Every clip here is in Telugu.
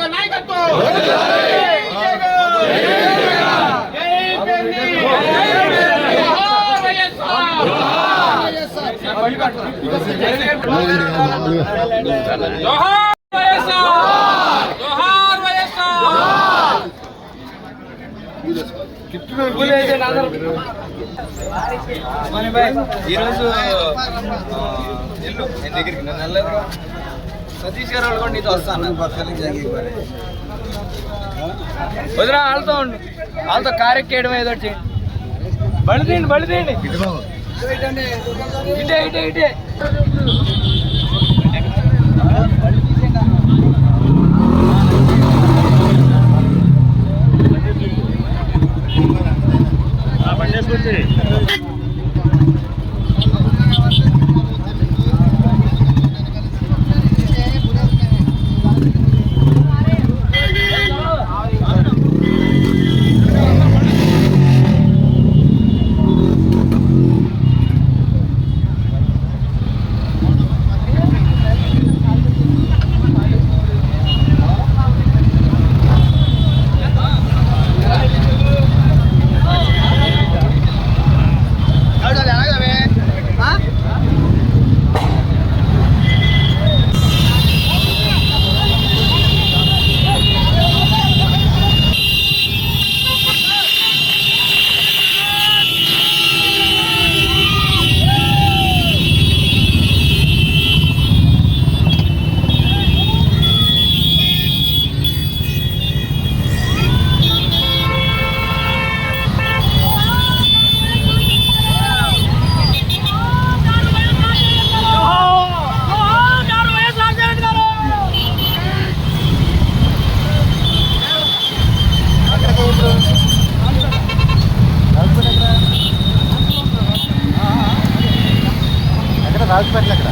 జగన్ నాయకత్వం ఈరోజు ఎల్లు నేను దగ్గరికి నన్ను వెళ్ళలేదు సతీష్ గారు వాళ్ళు కూడా నీతో వస్తాను వదిరా వాళ్ళతో ఉండు. వాళ్ళతో కారెక్కేయడం ఏదో బళ్ళు తీయండి బళ్ళు తీయండి. ఇటే. రాజపేటలు ఎక్కడ?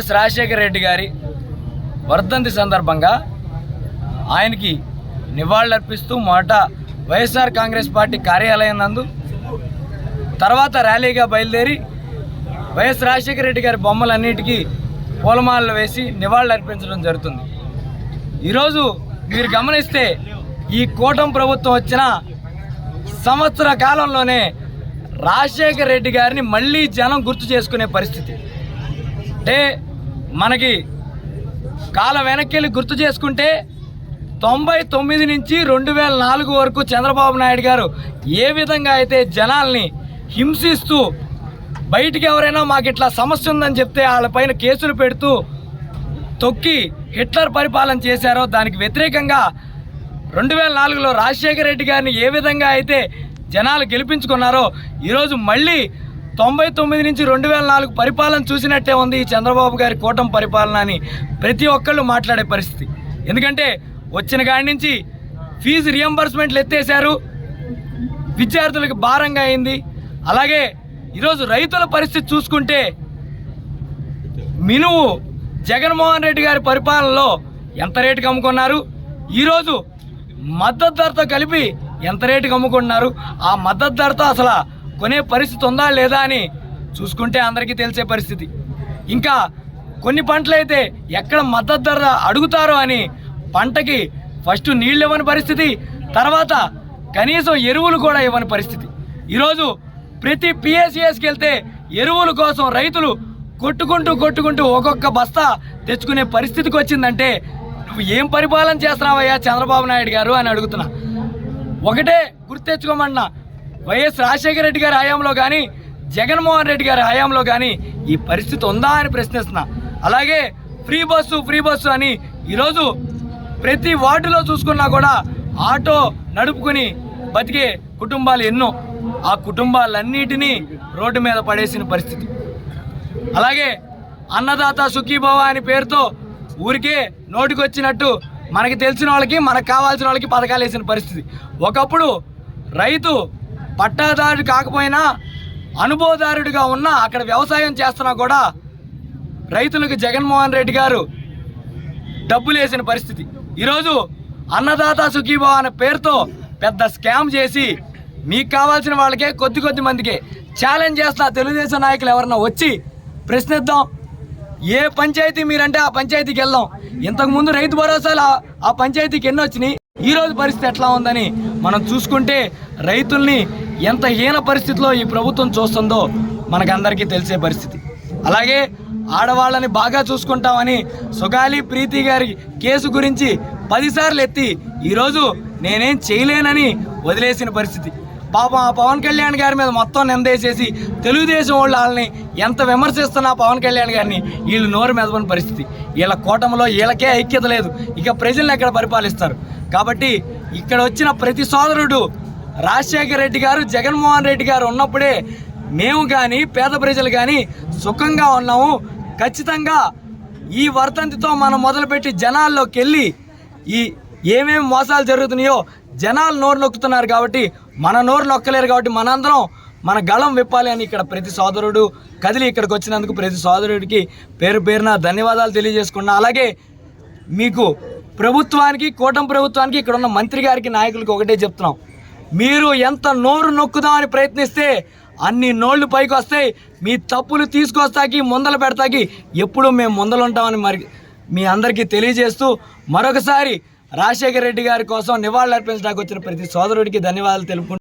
వైఎస్ రాజశేఖర రెడ్డి గారి వర్ధంతి సందర్భంగా ఆయనకి నివాళులర్పిస్తూ మొదట వైఎస్ఆర్ కాంగ్రెస్ పార్టీ కార్యాలయం నందు తర్వాత ర్యాలీగా బయలుదేరి వైఎస్ రాజశేఖర రెడ్డి గారి బొమ్మలన్నిటికీ పూలమాలలు వేసి నివాళులు అర్పించడం జరుగుతుంది. ఈరోజు మీరు గమనిస్తే ఈ కూటమి ప్రభుత్వం వచ్చిన సంవత్సర కాలంలోనే రాజశేఖర రెడ్డి గారిని మళ్ళీ జనం గుర్తు చేసుకునే పరిస్థితి. అంటే మనకి కాల వెనక్కి వెళ్ళి గుర్తు చేసుకుంటే తొంభై తొమ్మిది నుంచి రెండు వేల నాలుగు వరకు చంద్రబాబు నాయుడు గారు ఏ విధంగా అయితే జనాల్ని హింసిస్తూ బయటికి ఎవరైనా మాకు ఇట్లా సమస్య ఉందని చెప్తే వాళ్ళపైన కేసులు పెడుతూ తొక్కి హిట్లర్ పరిపాలన చేశారో దానికి వ్యతిరేకంగా రెండు వేల నాలుగులో రాజశేఖర రెడ్డి గారిని ఏ విధంగా అయితే జనాలు గెలిపించుకున్నారో ఈరోజు మళ్ళీ తొంభై తొమ్మిది నుంచి రెండు వేల నాలుగు పరిపాలన చూసినట్టే ఉంది ఈ చంద్రబాబు గారి కూటమి పరిపాలన అని ప్రతి ఒక్కళ్ళు మాట్లాడే పరిస్థితి. ఎందుకంటే వచ్చిన కాడి నుంచి ఫీజు రియంబర్స్మెంట్లు ఎత్తేసారు విద్యార్థులకు భారంగా అయింది. అలాగే ఈరోజు రైతుల పరిస్థితి చూసుకుంటే మినువు జగన్మోహన్ రెడ్డి గారి పరిపాలనలో ఎంత రేటుకి అమ్ముకున్నారు? ఈరోజు మద్దతు ధరతో కలిపి ఎంత రేటుకి అమ్ముకున్నారు ఆ మద్దతు ధరతో అసలు కొనే పరిస్థితి ఉందా లేదా అని చూసుకుంటే అందరికీ తెలిసే పరిస్థితి. ఇంకా కొన్ని పంటలైతే ఎక్కడ మద్దతు ధర అడుగుతారో అని పంటకి ఫస్ట్ నీళ్ళు ఇవ్వని పరిస్థితి తర్వాత కనీసం ఎరువులు కూడా ఇవ్వని పరిస్థితి. ఈరోజు ప్రతి పిఎస్సిఎస్కి వెళ్తే ఎరువుల కోసం రైతులు కొట్టుకుంటూ కొట్టుకుంటూ ఒక్కొక్క బస్తా తెచ్చుకునే పరిస్థితికి వచ్చిందంటే నువ్వు ఏం పరిపాలన చేస్తున్నావయ్యా చంద్రబాబు నాయుడు గారు అని అడుగుతున్నా. ఒకటే గుర్తెచ్చుకోమన్నా వైఎస్ రాజశేఖర రెడ్డి గారి హయాంలో కానీ జగన్మోహన్ రెడ్డి గారి హయాంలో కానీ ఈ పరిస్థితి ఉందా అని ప్రశ్నిస్తున్నా. అలాగే ఫ్రీ బస్సు ఫ్రీ బస్సు అని ఈరోజు ప్రతి వార్డులో చూసుకున్నా కూడా ఆటో నడుపుకుని బతికే కుటుంబాలు ఎన్నో. ఆ కుటుంబాలన్నిటినీ రోడ్డు మీద పడేసిన పరిస్థితి. అలాగే అన్నదాత సుఖీభవ అని పేరుతో ఊరికే నోటికొచ్చినట్టు మనకి తెలిసిన వాళ్ళకి మనకు కావాల్సిన వాళ్ళకి పథకాలు వేసిన పరిస్థితి. ఒకప్పుడు రైతు పట్టాదారుడు కాకపోయినా అనుభవదారుడిగా ఉన్న అక్కడ వ్యవసాయం చేస్తున్నా కూడా రైతులకు జగన్మోహన్ రెడ్డి గారు డబ్బులు వేసిన పరిస్థితి. ఈరోజు అన్నదాత సుఖీభావ అనే పేరుతో పెద్ద స్కామ్ చేసి మీకు కావాల్సిన వాళ్ళకే కొద్ది కొద్ది మందికే ఛాలెంజ్ చేస్తున్న తెలుగుదేశం నాయకులు ఎవరన్నా వచ్చి ప్రశ్నిద్దాం ఏ పంచాయతీ మీరంటే ఆ పంచాయతీకి వెళ్దాం. ఇంతకుముందు రైతు భరోసాలు ఆ- ఆ పంచాయతీకి ఎన్ని వచ్చినాయి? ఈ రోజు పరిస్థితి ఎట్లా ఉందని మనం చూసుకుంటే రైతుల్ని ఎంత హీన పరిస్థితిలో ఈ ప్రభుత్వం చూస్తుందో మనకందరికీ తెలిసే పరిస్థితి. అలాగే ఆడవాళ్ళని బాగా చూసుకుంటామని సుగాలి ప్రీతి గారి కేసు గురించి పదిసార్లు ఎత్తి ఈరోజు నేనేం చేయలేనని వదిలేసిన పరిస్థితి. పాపం ఆ పవన్ కళ్యాణ్ గారి మీద మొత్తం నిందేసేసి తెలుగుదేశం వాళ్ళు వాళ్ళని ఎంత విమర్శిస్తున్నా పవన్ కళ్యాణ్ గారిని వీళ్ళు నోరు మెదపని పరిస్థితి. వీళ్ళ కూటమిలో వీళ్ళకే ఐక్యత లేదు. ఇక ప్రజల్ని ఎక్కడ పరిపాలిస్తారు? కాబట్టి ఇక్కడ వచ్చిన ప్రతి సోదరుడు రాజశేఖర రెడ్డి గారు జగన్మోహన్ రెడ్డి గారు ఉన్నప్పుడే మేము కానీ పేద ప్రజలు కానీ సుఖంగా ఉన్నాము. ఖచ్చితంగా ఈ వర్తంతితో మనం మొదలుపెట్టి జనాల్లోకి వెళ్ళి ఈ ఏమేమి మోసాలు జరుగుతున్నాయో జనాలు నోరు నొక్కుతున్నారు కాబట్టి మన నోరు నొక్కలేరు కాబట్టి మనందరం మన గళం విప్పాలి అని ఇక్కడ ప్రతి సోదరుడు కదిలి ఇక్కడికి వచ్చినందుకు ప్రతి సోదరుడికి పేరు పేరున ధన్యవాదాలు తెలియజేసుకున్నా. అలాగే మీకు ప్రభుత్వానికి కూటమి ప్రభుత్వానికి ఇక్కడ ఉన్న మంత్రి గారికి నాయకులకి ఒకటే చెప్తున్నాం. మీరు ఎంత నోరు నొక్కుదామని ప్రయత్నిస్తే అన్ని నోళ్ళు పైకి వస్తాయి. మీ తప్పులు తీసుకొస్తాకి ముందలు పెడతాకి ఎప్పుడు మేము ముందలు ఉంటామని మరి మీ అందరికీ తెలియజేస్తూ మరొకసారి రాజశేఖర రెడ్డి గారి కోసం నివాళులర్పించడానికి వచ్చిన ప్రతి సోదరుడికి ధన్యవాదాలు తెలుపుకుంటూ